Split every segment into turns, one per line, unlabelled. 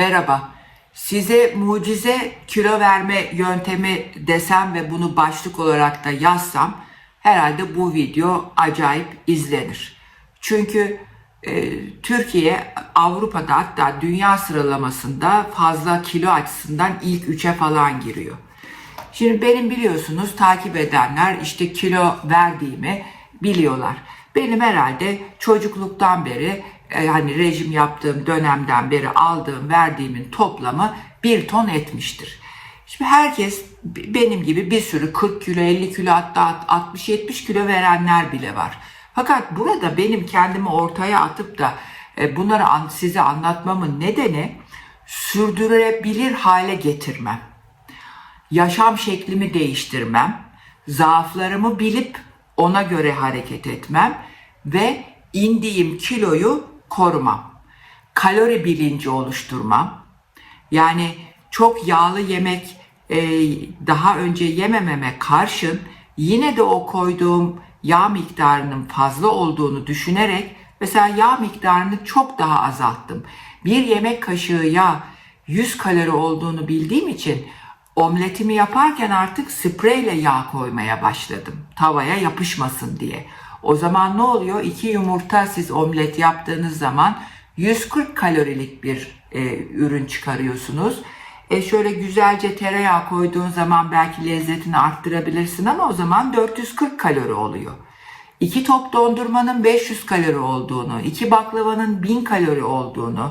Merhaba. Size mucize kilo verme yöntemi desem ve bunu başlık olarak da yazsam herhalde bu video acayip izlenir. Çünkü e, Türkiye Avrupa'da hatta dünya sıralamasında fazla kilo açısından ilk üçe falan giriyor. Şimdi benim biliyorsunuz takip edenler işte kilo verdiğimi biliyorlar. Benim herhalde çocukluktan beri e, hani rejim yaptığım dönemden beri aldığım verdiğimin toplamı bir ton etmiştir. Şimdi herkes benim gibi bir sürü 40 kilo 50 kilo hatta 60-70 kilo verenler bile var. Fakat burada benim kendimi ortaya atıp da e, bunları size anlatmamın nedeni sürdürülebilir hale getirmem yaşam şeklimi değiştirmem, zaaflarımı bilip ona göre hareket etmem ve indiğim kiloyu korumam. Kalori bilinci oluşturmam. Yani çok yağlı yemek e, daha önce yemememe karşın yine de o koyduğum yağ miktarının fazla olduğunu düşünerek mesela yağ miktarını çok daha azalttım. Bir yemek kaşığı yağ 100 kalori olduğunu bildiğim için omletimi yaparken artık spreyle yağ koymaya başladım. Tavaya yapışmasın diye. O zaman ne oluyor? İki yumurta siz omlet yaptığınız zaman 140 kalorilik bir e, ürün çıkarıyorsunuz. E şöyle güzelce tereyağı koyduğun zaman belki lezzetini arttırabilirsin ama o zaman 440 kalori oluyor. İki top dondurmanın 500 kalori olduğunu, iki baklavanın 1000 kalori olduğunu,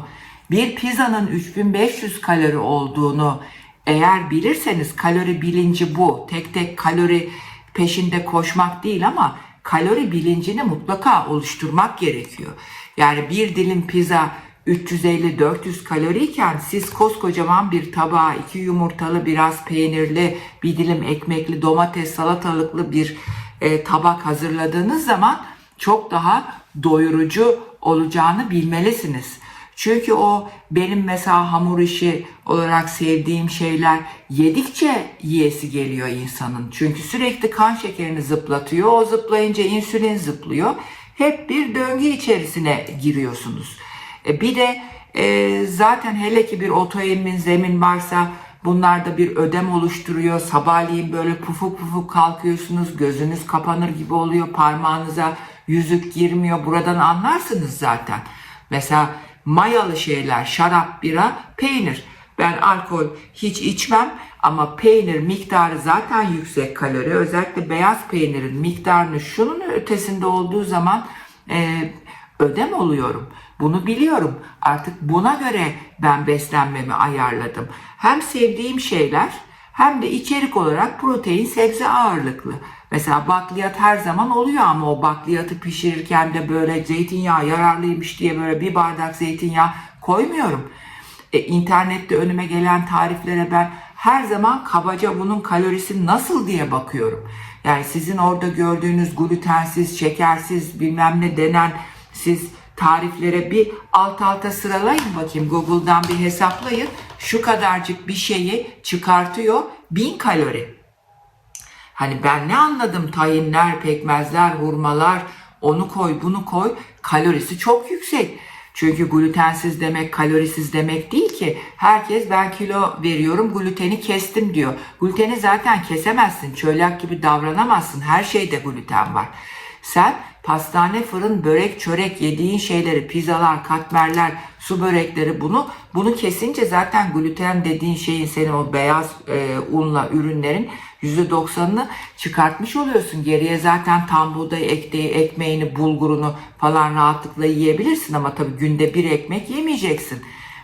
bir pizzanın 3500 kalori olduğunu eğer bilirseniz kalori bilinci bu. Tek tek kalori peşinde koşmak değil ama kalori bilincini mutlaka oluşturmak gerekiyor. Yani bir dilim pizza 350-400 kaloriyken siz koskocaman bir tabağa iki yumurtalı biraz peynirli bir dilim ekmekli domates salatalıklı bir e, tabak hazırladığınız zaman çok daha doyurucu olacağını bilmelisiniz. Çünkü o benim mesela hamur işi olarak sevdiğim şeyler yedikçe yiyesi geliyor insanın. Çünkü sürekli kan şekerini zıplatıyor. O zıplayınca insülin zıplıyor. Hep bir döngü içerisine giriyorsunuz. E bir de e, zaten hele ki bir otoimmün zemin varsa bunlar da bir ödem oluşturuyor. Sabahleyin böyle pufuk pufuk kalkıyorsunuz. Gözünüz kapanır gibi oluyor. Parmağınıza yüzük girmiyor. Buradan anlarsınız zaten. Mesela mayalı şeyler, şarap, bira, peynir. Ben alkol hiç içmem ama peynir miktarı zaten yüksek kalori. Özellikle beyaz peynirin miktarını şunun ötesinde olduğu zaman e, ödem oluyorum. Bunu biliyorum. Artık buna göre ben beslenmemi ayarladım. Hem sevdiğim şeyler hem de içerik olarak protein sebze ağırlıklı. Mesela bakliyat her zaman oluyor ama o bakliyatı pişirirken de böyle zeytinyağı yararlıymış diye böyle bir bardak zeytinyağı koymuyorum. E, internette önüme gelen tariflere ben her zaman kabaca bunun kalorisi nasıl diye bakıyorum. Yani sizin orada gördüğünüz glutensiz, şekersiz bilmem ne denen siz tariflere bir alt alta sıralayın bakayım. Google'dan bir hesaplayın. Şu kadarcık bir şeyi çıkartıyor. 1000 kalori. Hani ben ne anladım tayinler, pekmezler, hurmalar, onu koy, bunu koy. Kalorisi çok yüksek. Çünkü glutensiz demek kalorisiz demek değil ki. Herkes ben kilo veriyorum gluteni kestim diyor. Gluteni zaten kesemezsin. Çölyak gibi davranamazsın. Her şeyde gluten var. Sen pastane, fırın, börek, çörek yediğin şeyleri, pizzalar, katmerler, su börekleri bunu bunu kesince zaten gluten dediğin şeyin senin o beyaz e, unla ürünlerin %90'ını çıkartmış oluyorsun. Geriye zaten tam buğday ekmeği, ekmeğini, bulgurunu falan rahatlıkla yiyebilirsin ama tabii günde bir ekmek yemeyeceksin.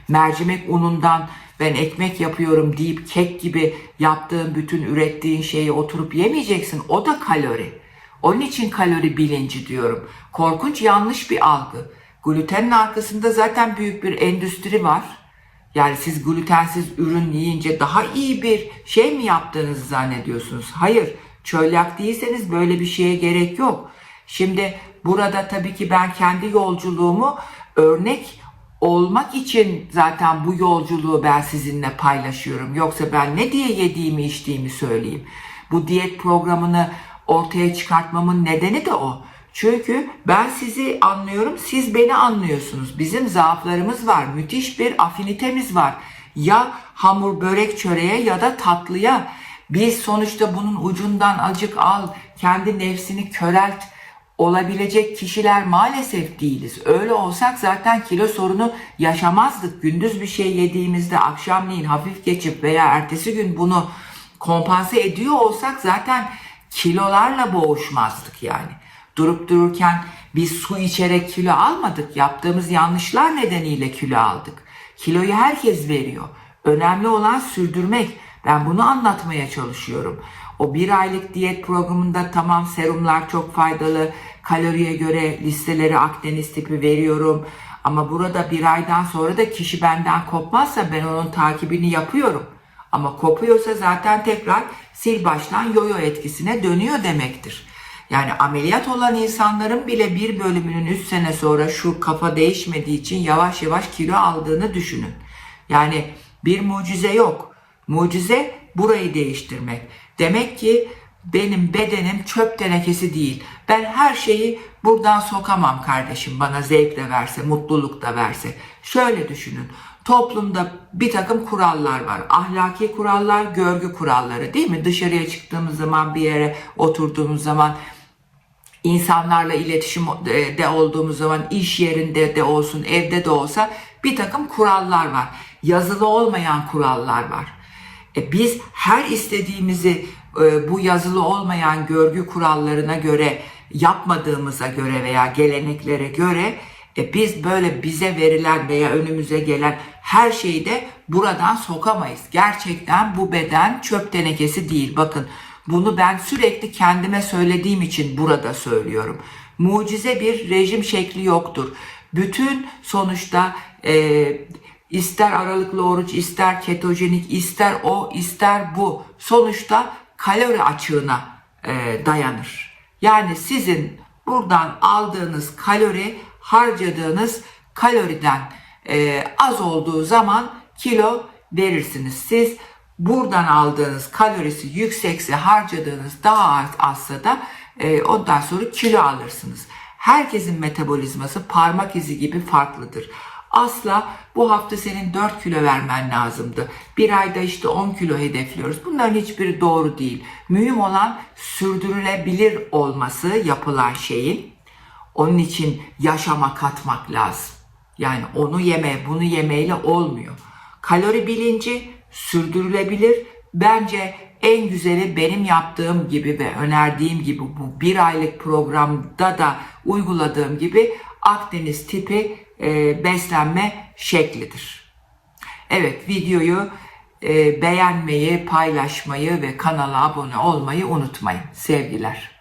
Mercimek unundan ben ekmek yapıyorum deyip kek gibi yaptığın bütün ürettiğin şeyi oturup yemeyeceksin. O da kalori. Onun için kalori bilinci diyorum. Korkunç yanlış bir algı. Glutenin arkasında zaten büyük bir endüstri var. Yani siz glutensiz ürün yiyince daha iyi bir şey mi yaptığınızı zannediyorsunuz? Hayır. Çölyak değilseniz böyle bir şeye gerek yok. Şimdi burada tabii ki ben kendi yolculuğumu örnek olmak için zaten bu yolculuğu ben sizinle paylaşıyorum. Yoksa ben ne diye yediğimi içtiğimi söyleyeyim. Bu diyet programını ortaya çıkartmamın nedeni de o. Çünkü ben sizi anlıyorum, siz beni anlıyorsunuz. Bizim zaaflarımız var, müthiş bir afinitemiz var. Ya hamur, börek, çöreğe ya da tatlıya. Biz sonuçta bunun ucundan acık al, kendi nefsini körelt olabilecek kişiler maalesef değiliz. Öyle olsak zaten kilo sorunu yaşamazdık. Gündüz bir şey yediğimizde akşamleyin hafif geçip veya ertesi gün bunu kompanse ediyor olsak zaten kilolarla boğuşmazdık yani. Durup dururken biz su içerek kilo almadık. Yaptığımız yanlışlar nedeniyle kilo aldık. Kiloyu herkes veriyor. Önemli olan sürdürmek. Ben bunu anlatmaya çalışıyorum. O bir aylık diyet programında tamam serumlar çok faydalı. Kaloriye göre listeleri Akdeniz tipi veriyorum. Ama burada bir aydan sonra da kişi benden kopmazsa ben onun takibini yapıyorum. Ama kopuyorsa zaten tekrar sil baştan yoyo etkisine dönüyor demektir. Yani ameliyat olan insanların bile bir bölümünün 3 sene sonra şu kafa değişmediği için yavaş yavaş kilo aldığını düşünün. Yani bir mucize yok. Mucize burayı değiştirmek. Demek ki benim bedenim çöp tenekesi değil. Ben her şeyi buradan sokamam kardeşim bana zevk de verse, mutluluk da verse. Şöyle düşünün. Toplumda bir takım kurallar var. Ahlaki kurallar, görgü kuralları değil mi? Dışarıya çıktığımız zaman bir yere oturduğumuz zaman insanlarla iletişimde olduğumuz zaman iş yerinde de olsun, evde de olsa bir takım kurallar var. Yazılı olmayan kurallar var. E biz her istediğimizi e, bu yazılı olmayan görgü kurallarına göre yapmadığımıza göre veya geleneklere göre e, biz böyle bize verilen veya önümüze gelen her şeyi de buradan sokamayız. Gerçekten bu beden çöp tenekesi değil. Bakın bunu ben sürekli kendime söylediğim için burada söylüyorum. Mucize bir rejim şekli yoktur. Bütün sonuçta e, ister aralıklı oruç, ister ketojenik, ister o, ister bu sonuçta kalori açığına e, dayanır. Yani sizin buradan aldığınız kalori harcadığınız kaloriden e, az olduğu zaman kilo verirsiniz. Siz buradan aldığınız kalorisi yüksekse harcadığınız daha az azsa da e, ondan sonra kilo alırsınız. Herkesin metabolizması parmak izi gibi farklıdır. Asla bu hafta senin 4 kilo vermen lazımdı. Bir ayda işte 10 kilo hedefliyoruz. Bunların hiçbiri doğru değil. Mühim olan sürdürülebilir olması yapılan şeyin. Onun için yaşama katmak lazım. Yani onu yeme, bunu yemeyle olmuyor. Kalori bilinci sürdürülebilir. Bence en güzeli benim yaptığım gibi ve önerdiğim gibi bu bir aylık programda da uyguladığım gibi Akdeniz tipi e, beslenme şeklidir. Evet videoyu e, beğenmeyi, paylaşmayı ve kanala abone olmayı unutmayın. Sevgiler.